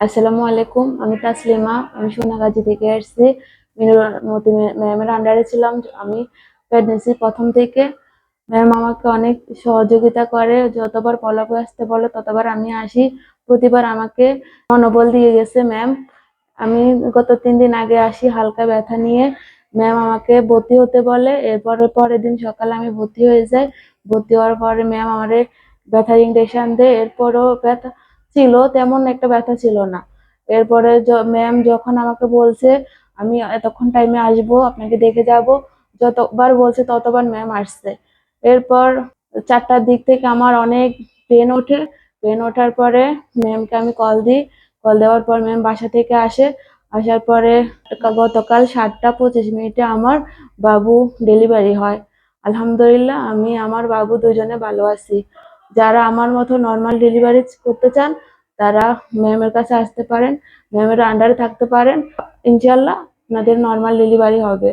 আসসালামু আলাইকুম, আমি তাসলিমা, আমি সোনাগাজী থেকে এসেছি মিনুরমতি ম্যামের আন্ডারে ছিলাম, আমি প্রেগনেন্সি প্রথম থেকে। ম্যাম আমাকে অনেক সহযোগিতা করে, যতবার পলাপে আসতে বলে, ততবার আমি আসি। প্রতিবার আমাকে মনোবল দিয়ে গেছে ম্যাম আমি গত তিন দিন আগে আসি, হালকা ব্যথা নিয়ে। ম্যাম আমাকে ভর্তি হতে বলে, এরপরে পরের দিন সকালে আমি ভর্তি হয়ে যাই। ভর্তি হওয়ার পরে ম্যাম আমারে ব্যথার ইঞ্জেকশন দেয়, এরপরও ব্যথা ছিল, তেমন একটা ব্যথা ছিল না। এরপরে ম্যাম যখন আমাকে বলছে, আমি এতক্ষণ টাইমে আসব, আপনাকে দেখে যাব। যতবার বলছে, ততবার ম্যাম আসছে। এরপর চারটার দিক থেকে আমার অনেক পেন ওঠে। পেন ওঠার পরে ম্যামকে আমি কল দিই। কল দেওয়ার পর ম্যাম বাসা থেকে আসে। আসার পরে গতকাল সাতটা পঁচিশ মিনিটে আমার বাবু ডেলিভারি হয়। আলহামদুলিল্লাহ, আমি, আমার বাবু দুজনে ভালো আছি। যারা আমার মতো নর্মাল ডেলিভারি করতে চান, তারা ম্যামের কাছে আসতে পারেন। ম্যামের আন্ডারে থাকতে পারেন। ইনশাল্লাহ আপনাদের নর্মাল ডেলিভারি হবে।